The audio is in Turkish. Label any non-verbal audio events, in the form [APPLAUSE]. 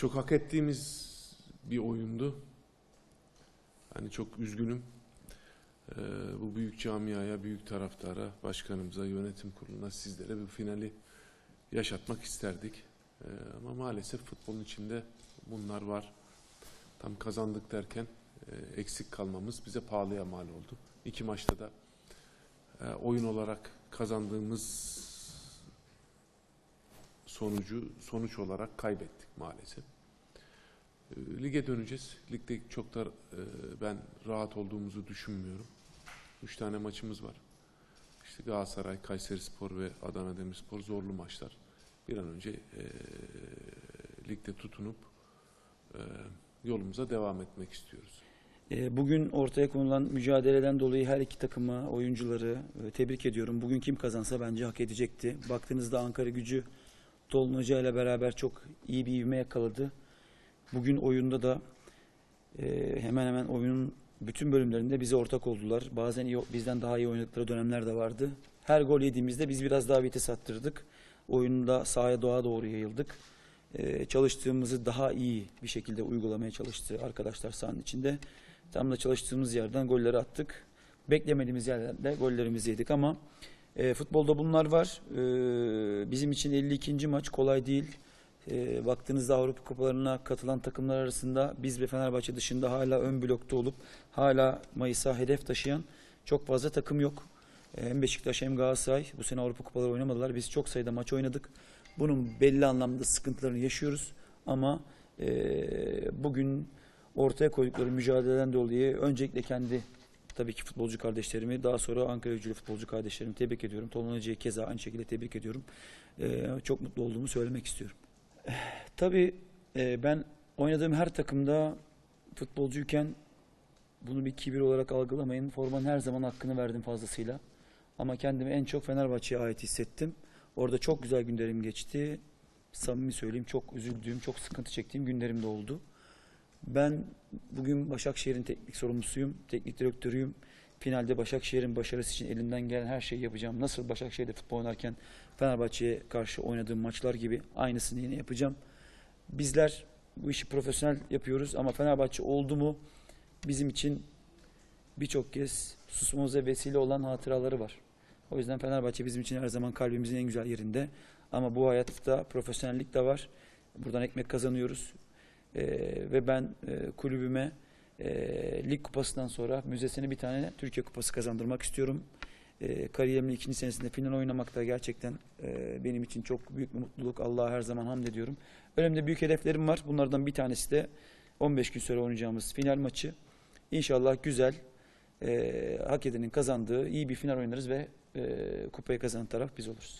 Çok hak ettiğimiz bir oyundu. Hani çok üzgünüm. Ee, bu büyük camiaya, büyük taraftara, başkanımıza, yönetim kuruluna, sizlere bu finali yaşatmak isterdik. Ee, ama maalesef futbolun içinde bunlar var. Tam kazandık derken e, eksik kalmamız bize pahalıya mal oldu. İki maçta da e, oyun olarak kazandığımız sonucu sonuç olarak kaybettik maalesef. E, Lige döneceğiz. Ligde çok da e, ben rahat olduğumuzu düşünmüyorum. Üç tane maçımız var. İşte Galatasaray, Kayserispor ve Adana Demirspor zorlu maçlar. Bir an önce e, ligde tutunup e, yolumuza devam etmek istiyoruz. E, Bugün ortaya konulan mücadeleden dolayı her iki takıma, oyuncuları e, tebrik ediyorum. Bugün kim kazansa bence hak edecekti. Baktığınızda Ankara gücü Tolun Hoca ile beraber çok iyi bir ivme yakaladı. Bugün oyunda da e, hemen hemen oyunun bütün bölümlerinde bize ortak oldular. Bazen iyi, bizden daha iyi oynadıkları dönemler de vardı. Her gol yediğimizde biz biraz daha vites attırdık. Oyunda sahaya doğa doğru yayıldık. E, çalıştığımızı daha iyi bir şekilde uygulamaya çalıştı arkadaşlar sahanın içinde. Tam da çalıştığımız yerden golleri attık. Beklemediğimiz yerlerde gollerimizi yedik ama e, futbolda bunlar var. E, bizim için 52. maç kolay değil. E, baktığınızda Avrupa Kupalarına katılan takımlar arasında biz ve Fenerbahçe dışında hala ön blokta olup hala Mayıs'a hedef taşıyan çok fazla takım yok. E, hem Beşiktaş hem Galatasaray bu sene Avrupa Kupaları oynamadılar. Biz çok sayıda maç oynadık. Bunun belli anlamda sıkıntılarını yaşıyoruz ama e, bugün ortaya koydukları mücadeleden dolayı öncelikle kendi tabii ki futbolcu kardeşlerimi daha sonra Ankara gücülü futbolcu kardeşlerimi tebrik ediyorum. Tolun Hoca'yı keza aynı şekilde tebrik ediyorum. Ee, çok mutlu olduğumu söylemek istiyorum. [SIGHS] Tabii e, ben oynadığım her takımda futbolcuyken bunu bir kibir olarak algılamayın. Formanın her zaman hakkını verdim fazlasıyla. Ama kendimi en çok Fenerbahçe'ye ait hissettim. Orada çok güzel günlerim geçti. Samimi söyleyeyim çok üzüldüğüm, çok sıkıntı çektiğim günlerim de oldu. Ben bugün Başakşehir'in teknik sorumlusuyum, teknik direktörüyüm. Finalde Başakşehir'in başarısı için elimden gelen her şeyi yapacağım. Nasıl Başakşehir'de futbol oynarken Fenerbahçe'ye karşı oynadığım maçlar gibi aynısını yine yapacağım. Bizler bu işi profesyonel yapıyoruz ama Fenerbahçe oldu mu bizim için birçok kez susmamıza vesile olan hatıraları var. O yüzden Fenerbahçe bizim için her zaman kalbimizin en güzel yerinde. Ama bu hayatta profesyonellik de var. Buradan ekmek kazanıyoruz. Ee, ve ben e, kulübüme e, lig kupasından sonra müzesine bir tane Türkiye kupası kazandırmak istiyorum. E, kariyerimin ikinci senesinde final oynamak da gerçekten e, benim için çok büyük bir mutluluk. Allah'a her zaman hamd ediyorum. Önümde büyük hedeflerim var. Bunlardan bir tanesi de 15 gün sonra oynayacağımız final maçı. İnşallah güzel, e, hak edenin kazandığı iyi bir final oynarız ve e, kupayı kazanan taraf biz oluruz.